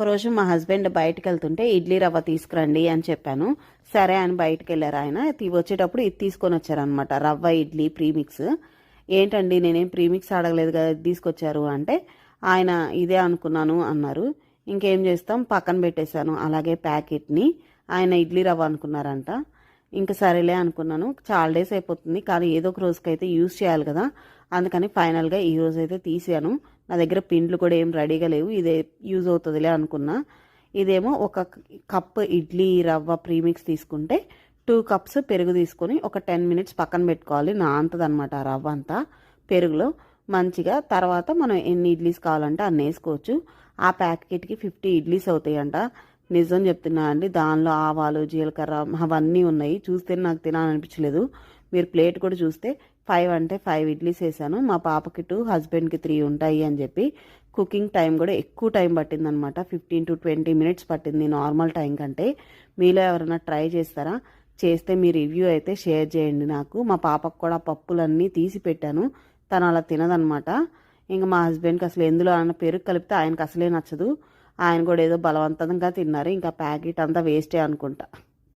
ఒకరోజు మా హస్బెండ్ బయటకు వెళ్తుంటే ఇడ్లీ రవ్వ తీసుకురండి అని చెప్పాను. సరే అని బయటకు వెళ్ళారు ఆయన వచ్చేటప్పుడు ఇది తీసుకొని వచ్చారనమాట రవ్వ ఇడ్లీ ప్రీమిక్స్. ఏంటండి నేనేం ప్రీమిక్స్ అడగలేదు కదా తీసుకొచ్చారు అంటే ఆయన ఇదే అనుకున్నాను అన్నారు. ఇంకేం చేస్తాం? పక్కన పెట్టేశాను. అలాగే ప్యాకెట్ని. ఆయన ఇడ్లీ రవ్వ అనుకున్నారంట. ఇంకా సరేలే అనుకున్నాను. చాలా డేస్ అయిపోతుంది. కానీ ఏదో ఒక రోజుకైతే యూజ్ చేయాలి కదా. అందుకని ఫైనల్గా ఈ రోజు అయితే తీసాను. నా దగ్గర పిండ్లు కూడా ఏం రెడీగా లేవు. ఇదే యూజ్ అవుతుందిలే అనుకున్నా. ఇదేమో ఒక కప్ ఇడ్లీ రవ్వ ప్రీమిక్స్ తీసుకుంటే టూ కప్స్ పెరుగు తీసుకొని ఒక టెన్ మినిట్స్ పక్కన పెట్టుకోవాలి. నా అంతదనమాట ఆ రవ్వ అంతా. పెరుగులో మంచిగా తర్వాత మనం ఎన్ని ఇడ్లీస్ కావాలంటే అన్ని వేసుకోవచ్చు. ఆ ప్యాకెట్కి ఫిఫ్టీ ఇడ్లీస్ అవుతాయంట. నిజం చెప్తున్నా అండి. దానిలో ఆవాలు జీలకర్ర అవన్నీ ఉన్నాయి. చూస్తే నాకు తినాలనిపించలేదు. మీరు ప్లేట్ కూడా చూస్తే ఫైవ్ అంటే ఫైవ్ ఇడ్లీస్ వేసాను. మా పాపకి టూ హస్బెండ్కి త్రీ ఉంటాయి అని చెప్పి కుకింగ్ టైం కూడా ఎక్కువ టైం పట్టిందనమాట. ఫిఫ్టీన్ టు ట్వంటీ మినిట్స్ పట్టింది నార్మల్ టైం కంటే. మీలో ఎవరైనా ట్రై చేస్తారా? చేస్తే మీ రివ్యూ అయితే షేర్ చేయండి నాకు. మా పాపకు కూడా పప్పులన్నీ తీసి పెట్టాను. తను అలా తినదనమాట. ఇంకా మా హస్బెండ్కి అసలు ఎందులో అన్న పెరుగు కలిపితే ఆయనకు అసలే నచ్చదు. ఆయన కూడా ఏదో బలవంతంగా తిన్నారు. ఇంకా ప్యాకెట్ అంతా వేస్టే అనుకుంటా.